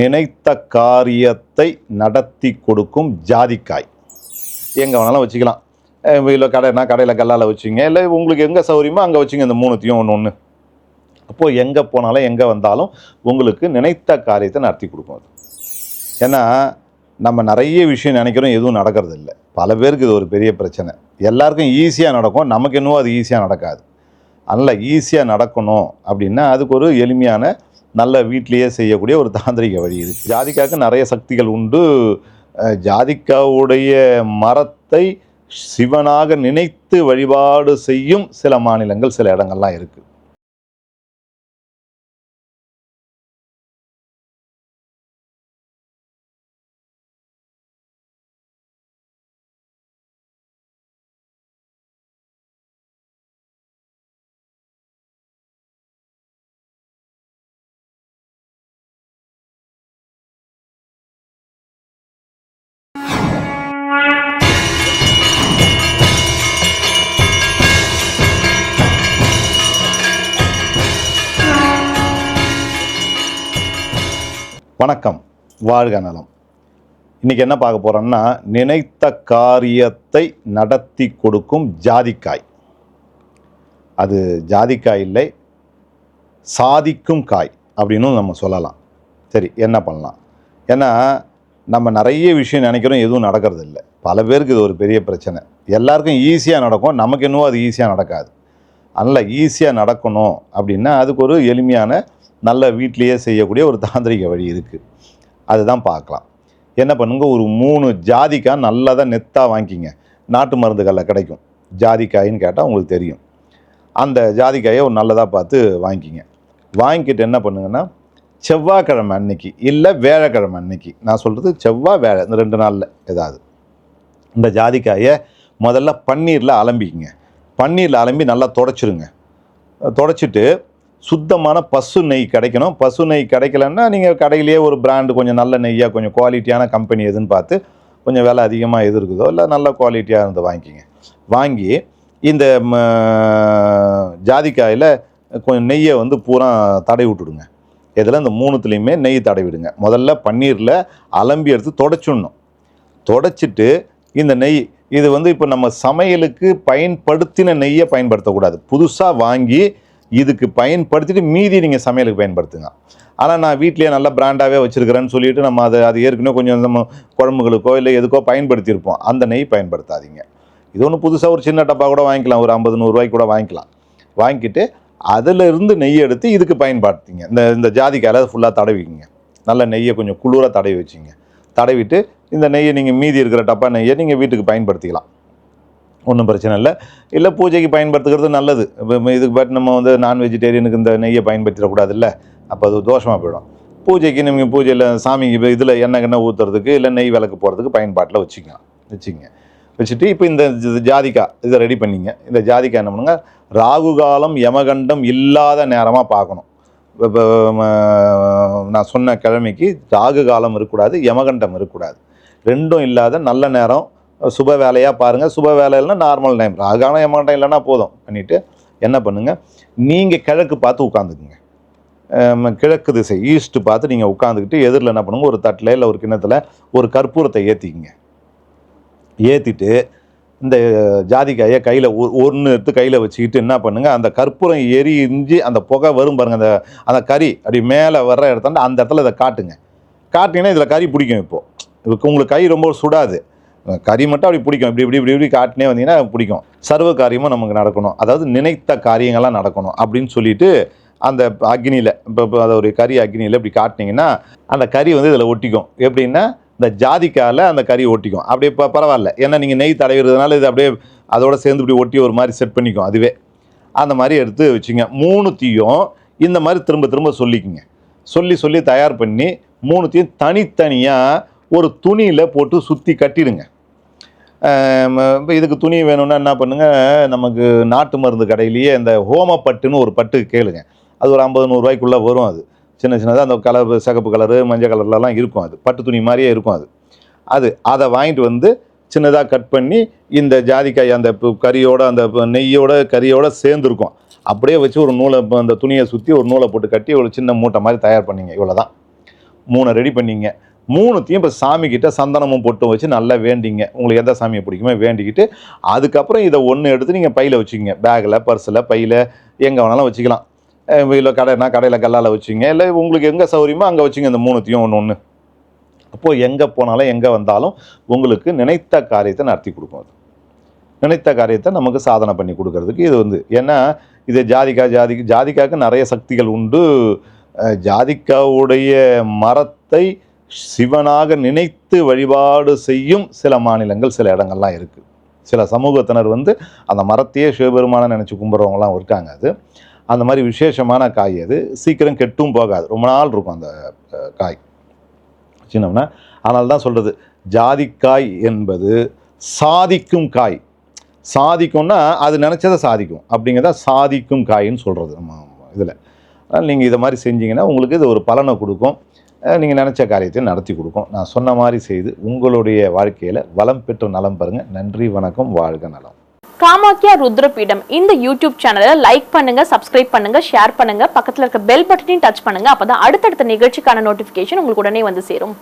நினைத்த காரியத்தை நடத்தி கொடுக்கும் ஜாதிக்காய். எங்கே வேணாலும் வச்சுக்கலாம். இல்லை கடைனா கடையில் கல்லால் வச்சுங்க. இல்லை உங்களுக்கு எங்கே சௌகரியமோ அங்கே வச்சுங்க இந்த மூணுத்தையும் ஒன்று ஒன்று அப்போது எங்கே போனாலும் எங்கே வந்தாலும் உங்களுக்கு நினைத்த காரியத்தை நடத்தி கொடுக்கும் அது. ஏன்னா நம்ம நிறைய விஷயம் நினைக்கிறோம் எதுவும் நடக்கிறது இல்லை. பல பேருக்கு இது ஒரு பெரிய பிரச்சனை. எல்லாருக்கும் ஈஸியாக நடக்கும். நமக்கு என்னவோ அது ஈஸியாக நடக்காது. அதனால் ஈஸியாக நடக்கணும் அப்படின்னா அதுக்கு ஒரு எளிமையான நல்ல வீட்டிலேயே செய்யக்கூடிய ஒரு தாந்திரிக வழி இருக்குது ஜாதிக்காவுக்கு நிறைய சக்திகள் உண்டு. ஜாதிக்காவுடைய மரத்தை சிவனாக நினைத்து வழிபாடு செய்யும் சில மாநிலங்கள் சில இடங்கள்லாம் இருக்குது வணக்கம். வாழ்க நலம். இன்றைக்கி என்ன பார்க்க போகிறோம்னா நினைத்த காரியத்தை நடத்தி கொடுக்கும் ஜாதிக்காய். அது ஜாதிக்காய் இல்லை சாதிக்கும் காய் அப்படின்னு நம்ம சொல்லலாம். சரி என்ன பண்ணலாம்? ஏன்னா நம்ம நிறைய விஷயம் நினைக்கிறோம் எதுவும் நடக்கிறது இல்லை. பல பேருக்கு இது ஒரு பெரிய பிரச்சனை. எல்லாருக்கும் ஈஸியாக நடக்கும். நமக்கு இன்னும் அது ஈஸியாக நடக்காது. அதனால் ஈஸியாக நடக்கணும் அப்படின்னா அதுக்கு ஒரு எளிமையான நல்ல வீட்டிலையே செய்யக்கூடிய ஒரு தாந்திரிக வழி இருக்குது அதுதான் பார்க்கலாம். என்ன பண்ணுங்க? ஒரு மூணு ஜாதிக்காய் நல்லதாக நெத்தாக வாங்கிக்கிங்க. நாட்டு மருந்துகளில் கிடைக்கும். ஜாதிக்காயின்னு கேட்டால் உங்களுக்கு தெரியும். அந்த ஜாதிக்காயை ஒரு நல்லதாக பார்த்து வாங்கிக்கிங்க. வாங்கிக்கிட்டு என்ன பண்ணுங்கன்னா செவ்வாய்க்கிழமை அன்னைக்கு இல்லை வேலைக்கிழமை அன்னைக்கு நான் சொல்கிறது செவ்வாய் வேலை இந்த ரெண்டு நாளில் ஏதாவது. இந்த ஜாதிக்காயை முதல்ல பன்னீரில் அலம்பிக்கிங்க. பன்னீரில் அலம்பி நல்லா தொடச்சிருங்க. தொடச்சிட்டு சுத்தமான பசு நெய் கிடைக்கணும். பசு நெய் கிடைக்கலன்னா நீங்கள் கடையிலேயே ஒரு பிராண்டு கொஞ்சம் நல்ல நெய்யாக கொஞ்சம் குவாலிட்டியான கம்பெனி எதுன்னு பார்த்து கொஞ்சம் விலை அதிகமாக எது இருக்குதோ இல்லை நல்ல குவாலிட்டியாக இருந்து வாங்கிக்கிங்க. வாங்கி இந்த ஜாதிக்காயில் கொஞ்சம் நெய்யை வந்து பூரா தடை விட்டுடுங்க. இதில் இந்த மூணுத்துலேயுமே நெய் தடவிடுங்க விடுங்க. முதல்ல பன்னீரில் அலம்பி எடுத்து தொடச்சிடணும். தொடச்சிட்டு இந்த நெய் இது வந்து இப்போ நம்ம சமையலுக்கு பயன்படுத்தின நெய்யை பயன்படுத்தக்கூடாது. புதுசாக வாங்கி இதுக்கு பயன்படுத்திட்டு மீதி நீங்கள் சமையலுக்கு பயன்படுத்துங்க. ஆனால் நான் வீட்லேயே நல்ல பிராண்டாகவே வச்சுருக்கிறேன்னு சொல்லிட்டு நம்ம அதை அது ஏற்கனவே கொஞ்சம் நம்ம குழம்புகளுக்கோ இல்லை எதுக்கோ பயன்படுத்தியிருப்போம். அந்த நெய் பயன்படுத்தாதீங்க. இது ஒன்று புதுசாக ஒரு சின்ன டப்பா கூட வாங்கிக்கலாம். ஒரு ஐம்பது நூறுரூவாய்க்கு கூட வாங்கிக்கலாம். வாங்கிட்டு அதில் இருந்து நெய் எடுத்து இதுக்கு பயன்படுத்திங்க. இந்த இந்த ஜாதிக்காயில் அதை ஃபுல்லாக தடவிக்கிங்க. நல்ல நெய்யை கொஞ்சம் குளிராக தடவி வச்சிங்க. தடவிட்டு இந்த நெய்யை நீங்கள் மீதி இருக்கிற டப்பா நெய்யை நீங்கள் வீட்டுக்கு பயன்படுத்திக்கலாம். ஒன்றும் பிரச்சனை இல்லை. இல்லை பூஜைக்கு பயன்படுத்துகிறது நல்லது. இப்போ இதுக்கு பட் நம்ம வந்து நான் வெஜிடேரியனுக்கு இந்த நெய்யை பயன்படுத்திடக்கூடாது இல்லை அப்போ அது தோஷமாக போயிடும். பூஜைக்கு நீங்கள் பூஜையில் சாமிக்கு இப்போ இதில் எண்ணெய் எண்ணெய் ஊற்றுறதுக்கு இல்லை நெய் விளக்கு போகிறதுக்கு பயன்பாட்டில் வச்சுக்கலாம். வச்சுங்க. வச்சுட்டு இப்போ இந்த ஜ- ஜாதிக்காய் இதை ரெடி பண்ணிங்க. இந்த ஜாதிக்காய் என்ன பண்ணுங்க? ராகு காலம் யமகண்டம் இல்லாத நேரமாக பார்க்கணும். இப்போ நான் சொன்ன கிழமைக்கு ராகு காலம் இருக்கக்கூடாது யமகண்டம் இருக்கக்கூடாது. ரெண்டும் இல்லாத நல்ல நேரம் சுப வேலையாக பாருங்கள் சுப வேலைன்னா நார்மல் டைம் ராகான யமகண்டம் இல்லைன்னா போதும். பண்ணிவிட்டு என்ன பண்ணுங்கள் நீங்கள் கிழக்கு பார்த்து உட்காந்துக்குங்க. கிழக்கு திசை ஈஸ்ட்டு பார்த்து நீங்கள் உட்காந்துக்கிட்டு எதிரில் என்ன பண்ணுங்க? ஒரு தட்டில் இல்லை ஒரு கிண்ணத்தில் ஒரு கற்பூரத்தை ஏற்றிக்கிங்க ஏற்றிட்டு இந்த ஜாதிக்காயை கையில் ஒன்று எடுத்து கையில் வச்சுக்கிட்டு என்ன பண்ணுங்கள் அந்த கற்பூரம் எரிஞ்சு அந்த புகை வரும் பாருங்கள் அந்த அந்த கறி அப்படி மேலே வர்ற இடத்துல அந்த இடத்துல இதை காட்டுங்க. காட்டிங்கன்னா இதில் கறி பிடிக்கும் இப்போது உங்களுக்கு கை ரொம்ப சுடாது. கறி மட்டும் அப்படி பிடிக்கும். இப்படி இப்படி இப்படி இப்படி காட்டினே வந்தீங்கன்னா பிடிக்கும். சர்வ காரியமும் நமக்கு நடக்கணும். அதாவது நினைத்த காரியங்கள்லாம் நடக்கணும் அப்படின்னு சொல்லிட்டு அந்த அக்னியில் இப்போ இப்போ அதை ஒரு கறி அக்னியில் இப்படி காட்டினீங்கன்னா அந்த கறி வந்து இதில் ஒட்டிக்கும். எப்படின்னா இந்த ஜாதிக்கால அந்த கறி ஒட்டிக்கும். அப்படியே இப்போ பரவாயில்ல. ஏன்னா நீங்கள் நெய் தடவிறதுனால இது அப்படியே அதோட சேர்ந்து இப்படி ஒட்டி ஒரு மாதிரி செட் பண்ணிக்கும் அதுவே. அந்த மாதிரி எடுத்து வச்சுங்க. மூணுத்தையும் இந்த மாதிரி திரும்ப திரும்ப சொல்லிக்குங்க. சொல்லி சொல்லி தயார் பண்ணி மூணுத்தையும் தனித்தனியாக ஒரு துணியில் போட்டு சுற்றி கட்டிடுங்க. இப்போ இதுக்கு துணி வேணும்னா என்ன பண்ணுங்கள் நமக்கு நாட்டு மருந்து கடையிலேயே இந்த ஹோமப்பட்டுன்னு ஒரு பட்டு கேளுங்க. அது ஒரு ஐம்பது நூறுரூவாய்க்குள்ளே வரும் அது. சின்ன சின்னதாக அந்த கலர் சிகப்பு கலரு மஞ்சள் கலர்லலாம் இருக்கும் அது. பட்டு துணி மாதிரியே இருக்கும் அது. அது அதை வாங்கிட்டு வந்து சின்னதாக கட் பண்ணி இந்த ஜாதிக்காய் அந்த கறியோட அந்த நெய்யோட கறியோட சேர்ந்துருக்கும். அப்படியே வச்சு ஒரு நூலை அந்த துணியை சுற்றி ஒரு நூலை போட்டு கட்டி ஒரு சின்ன மூட்டை மாதிரி தயார் பண்ணிங்க. இவ்வளோ தான் மூணை ரெடி பண்ணிங்க. மூணுத்தையும் இப்போ சாமிக்கிட்ட சந்தனமும் பொட்டும் வச்சு நல்லா வேண்டிங்க. உங்களுக்கு எந்த சாமியை பிடிக்குமோ வேண்டிக்கிட்டு அதுக்கப்புறம் இதை ஒன்று எடுத்து நீங்கள் பையில் வச்சுக்கிங்க. பேக்கில் பர்ஸில் பையில் எங்கே வேணாலும் வச்சுக்கலாம். இல்லை கடைனா கடையில் கல்லால் வச்சுங்க. இல்லை உங்களுக்கு எங்கே சௌகரியமோ அங்கே வச்சுங்க இந்த மூணுத்தையும் ஒன்று ஒன்று அப்போது எங்கே போனாலும் எங்கே வந்தாலும் உங்களுக்கு நினைத்த காரியத்தை நடத்தி கொடுக்கும் அது. நினைத்த காரியத்தை நமக்கு சாதனை பண்ணி கொடுக்கறதுக்கு இது வந்து ஏன்னா இது ஜாதிக்கா ஜாதிக்கு ஜாதிக்காவுக்கு நிறைய சக்திகள் உண்டு. ஜாதிக்காவுடைய மரத்தை சிவனாக நினைத்து வழிபாடு செய்யும் சில மாநிலங்கள் சில இடங்கள்லாம் இருக்குது சில சமூகத்தினர் வந்து அந்த மரத்தையே சிவபெருமானை நினச்சி கும்பிட்றவங்களாம் இருக்காங்க அது. அந்த மாதிரி விசேஷமான காய் அது. சீக்கிரம் கெட்டும் போகாது. ரொம்ப நாள் இருக்கும் அந்த காய். சின்னம்னா. அதனால தான் சொல்கிறது ஜாதிக்காய் என்பது சாதிக்கும் காய். சாதிக்கும்னா அது நினச்சதை சாதிக்கும். அப்படிங்கிறத சாதிக்கும் காயின்னு சொல்கிறது நம்ம இதில். அதனால் நீங்கள் இதை மாதிரி செஞ்சிங்கன்னா உங்களுக்கு இது ஒரு பலனை கொடுக்கும். நீங்கள் நினச்ச காரியத்தை நடத்தி கொடுக்கும். நான் சொன்ன மாதிரி செய்து உங்களுடைய வாழ்க்கையில் வளம் பெற்று நலம் பெறுங்க. நன்றி வணக்கம் வாழ்க நலம். காமாக்கியா ருத்ரபீடம் இந்த யூடியூப் சேனலை லைக் பண்ணுங்க சப்ஸ்கிரைப் பண்ணுங்க ஷேர் பண்ணுங்க பக்கத்தில் இருக்க பெல் பட்டனையும் டச் பண்ணுங்க. அப்பதான் அடுத்தடுத்த நிகழ்ச்சிக்கான நோட்டிபிகேஷன் உங்களுக்கு உடனே வந்து சேரும்.